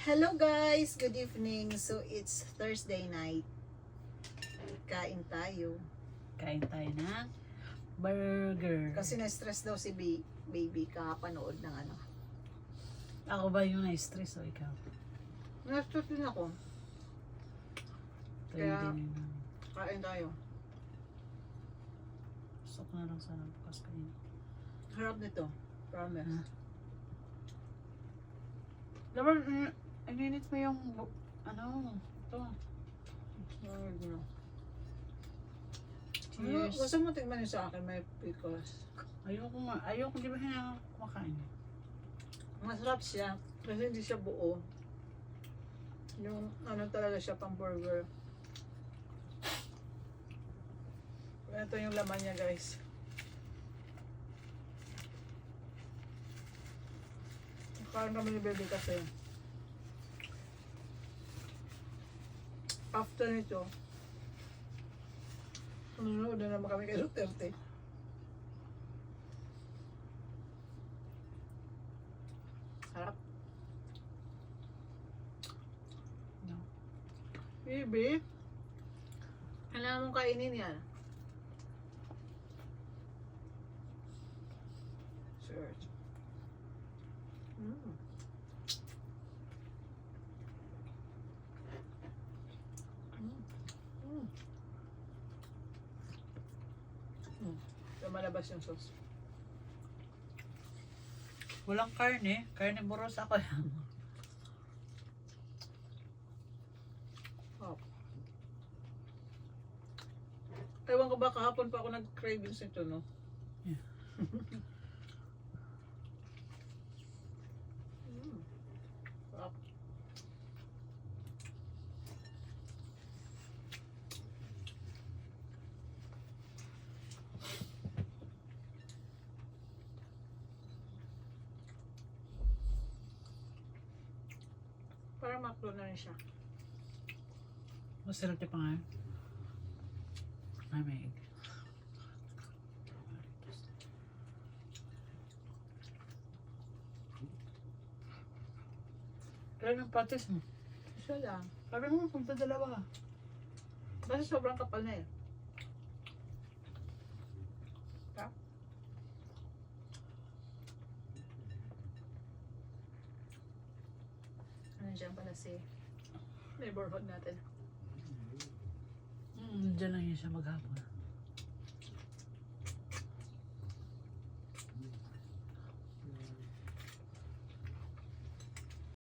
Hello guys! Good evening. So it's Thursday night. Kain tayo. Kain tayo ng burger. Kasi na-stress daw si B- baby kakapanood ng ano. Ako ba yung na-stress o ikaw? Na-stress din ako. Tayo Kaya- din yun. Kain tayo. Gusto ko na lang sana bukas kain. Harap nito. Promise. Dapat, mm, ininit mo yung, ano, ito. No. Ano, Cheers. gusto mo tignan yung sa akin, may pickles. Ayoko nga, ayoko, di ba hinang kumakain? Masarap siya. Kasi hindi siya buo. Yung ano talaga siya pang burger. Ito yung laman niya guys. Kain kami ni baby kasi. After nito, nanonood na naman kami kay Duterte. Sarap. No. Baby, kailangan mong kainin yan. Search. Mm. Mm. Lumalabas yung sauce. Walang karne, karne boros ako yan. Oh. Ewan ko ba kahapon pa ako nag-cravings ito, no? Yeah. mm. Sarap. Parang makro na rin siya. Masarap. Ay, may egg. Kailan ang patis mo? Isa lang. Sabi mo, punta dalawa. Kasi sobrang kapal na eh. Ha? Dyan pala si neighborhood natin. Hmm, dyan lang yun siya maghapon.